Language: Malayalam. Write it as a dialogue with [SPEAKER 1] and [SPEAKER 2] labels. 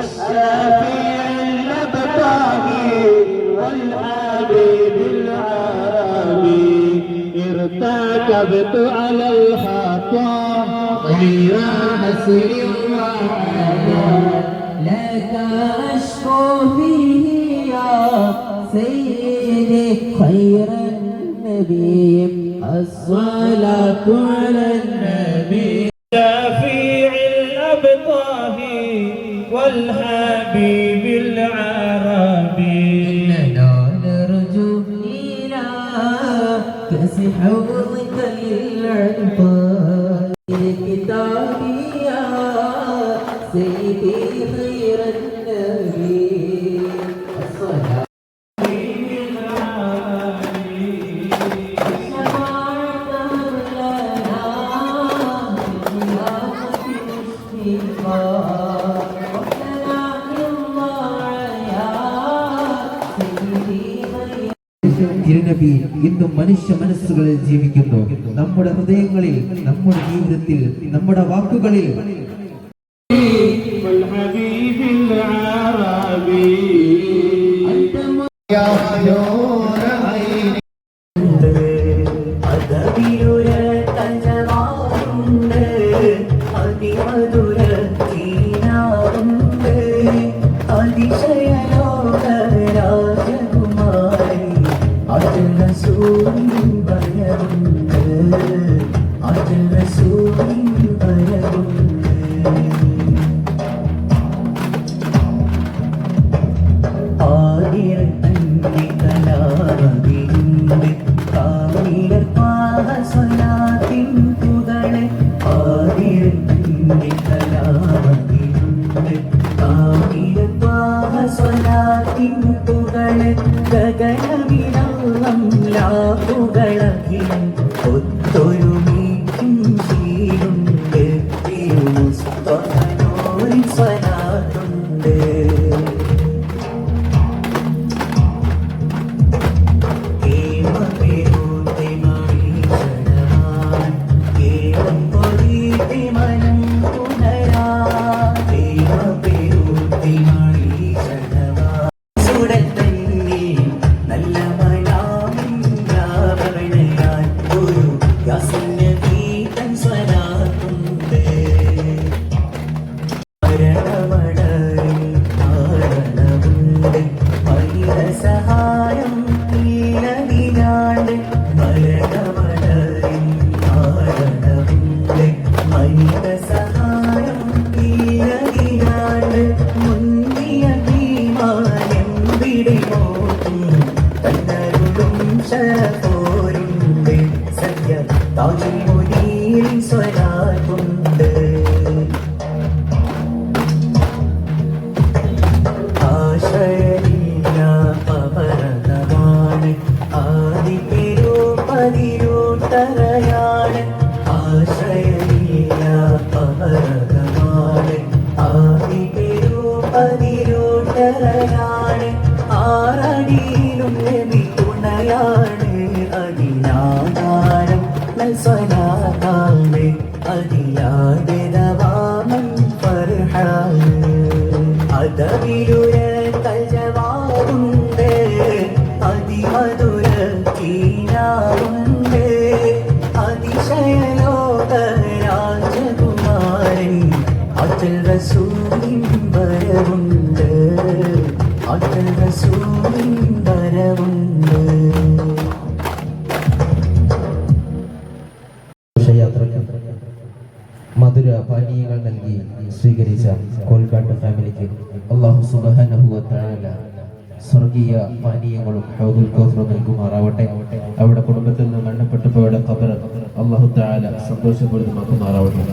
[SPEAKER 1] الشافي المبتغي والحبيب العربي ارتكبت على الخطا غير حسر وعذاب
[SPEAKER 2] لك أشكو فيه يا سيدي خير النبي الصلاة على النبي.
[SPEAKER 1] والحبيب العربي.
[SPEAKER 2] إننا نرجو إلى كأس حوضك للعطاء. كتابي يا سيدي خير
[SPEAKER 3] തിരുനബി ഇന്നും മനുഷ്യ മനസ്സുകളിൽ ജീവിക്കുന്നു. നമ്മുടെ ഹൃദയങ്ങളിൽ നമ്മുടെ ജീവിതത്തിൽ നമ്മുടെ വാക്കുകളിൽ.
[SPEAKER 2] അതിമധുര അജല സൂര്യൻ വരവുണ്ട് ആയിരത്തന്റെ കലാവിരുണ്ട് കാവിലർ പാഹസ്വലാത്തിൻ പുകളെ ആയിരത്തന്റെ കലാവിരുണ്ട് കാവിലർ പാഹസ്വലാത്തിൻ പുകളെ ഗഗനവിടം ലാപ്പുകളകിലും വിടിമോട്ടും നൽസ്വനാഥാണ് അതിയാതെ ദവാമൻ ഫർഹാണ് അതവിലുര കജവാറുണ്ട് അതിമധുര തീരാറുണ്ട് അതിശയലോക രാജകുമാരൻ അറ്റൽ റസൂലിൻ വരവുണ്ട്. അറ്റൽ റസൂലിൻ
[SPEAKER 3] മധുര പാനീയങ്ങൾ നൽകി സ്വീകരിച്ച കോൽക്കാട്ട് ഫാമിലിക്ക് അള്ളാഹു സുബാനഹുല സ്വർഗീയ പാനീയങ്ങളും ഹൗദുൽ കൗസറും നൽകുമാറാവട്ടെ. അവിടെ കുടുംബത്തിൽ നിന്ന് മരണപ്പെട്ടു പോയുടെ ഖബർ അള്ളാഹു താല സന്തോഷപ്പെടുത്തുമാക്കുമാറാവട്ടെ